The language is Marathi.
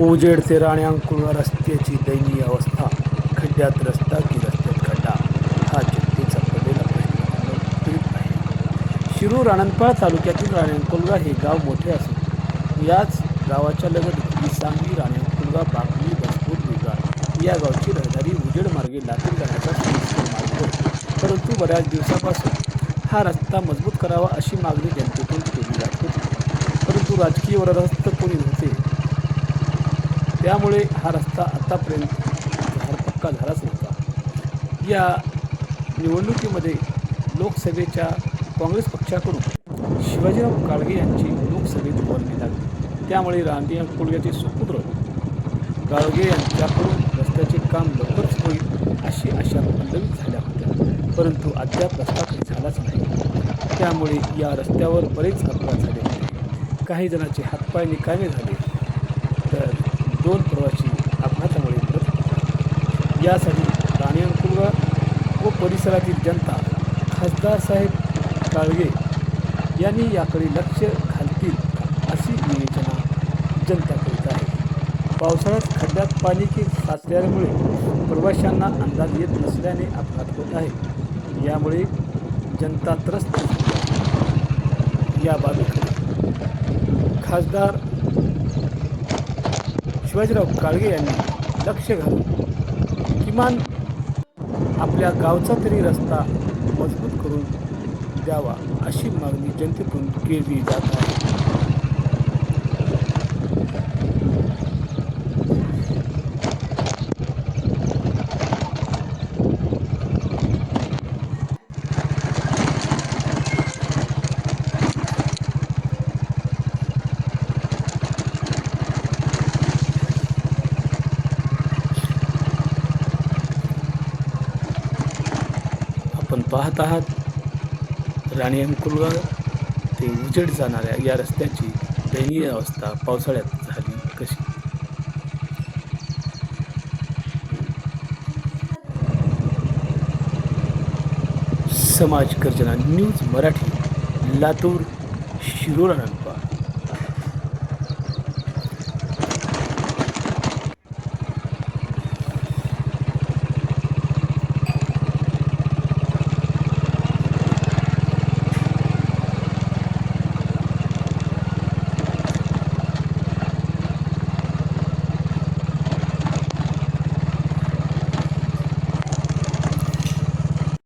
उजेड ते राण्यांकुळा रस्त्याची दयनीय अवस्था. खड्ड्यात रस्ता की रस्त्यात खड्डा. हा जनतेचा पडलेला प्रश्न आहे. शिरूर आनंदपाळ तालुक्यातील राण्यांकुलगा हे गाव मोठे असून याच गावाच्या लगत ही सांगली राण्यांकुलगा बाकली बसपूर दुर्गा या गावची रहदारी उजेड मार्गे लातूर जाण्याचा मार्ग परंतु बऱ्याच दिवसापासून हा रस्ता मजबूत करावा अशी मागणी जनतेतून केली जात होती. परंतु राजकीय वरदहस्त कोणी नव्हते. त्यामुळे हा रस्ता आतापर्यंत झारपक्का झालाच नव्हता. या निवडणुकीमध्ये लोकसभेच्या काँग्रेस पक्षाकडून शिवाजीराव काळगे यांची लोकसभेत वर्णी लागली त्यामुळे रांदिया कुलग्याचे सुपुत्र गाळगे यांच्याकडून रस्त्याचे काम लवकरच होईल अशी आशा पल्लवी झाल्या होत्या. परंतु अद्याप रस्ता काही झालाच नाही. त्यामुळे या रस्त्यावर बरेच अपघात झाले. होते काही जणांचे हातपाय निकामी झाले. तर दोन प्रवासी अपघातामुळे मृत यासाठी राणी व परिसरातील जनता खासदार साहेब काळगे यांनी याकडे लक्ष घालतील अशी विवेचना जनता पावसाळ्यात खड्ड्यात पाणी की साचल्यामुळे प्रवाशांना अंदाज येत नसल्याने अपघात होत आहे. यामुळे जनता त्रस्त या बाबीकडे खासदार शिवाजीराव काळगे यांनी लक्ष घालून किमान आपल्या गावचा तरी रस्ता मजबूत करून द्यावा अशी मागणी जनतेतून केली जात आहे. आपण पाहत आहात. राणी अंकुलगाव ते उजेड जाणाऱ्या या रस्त्याची दयनीय अवस्था पावसाळ्यात झाली कशी? समाज गर्जना न्यूज मराठी लातूर शिरोळानंतर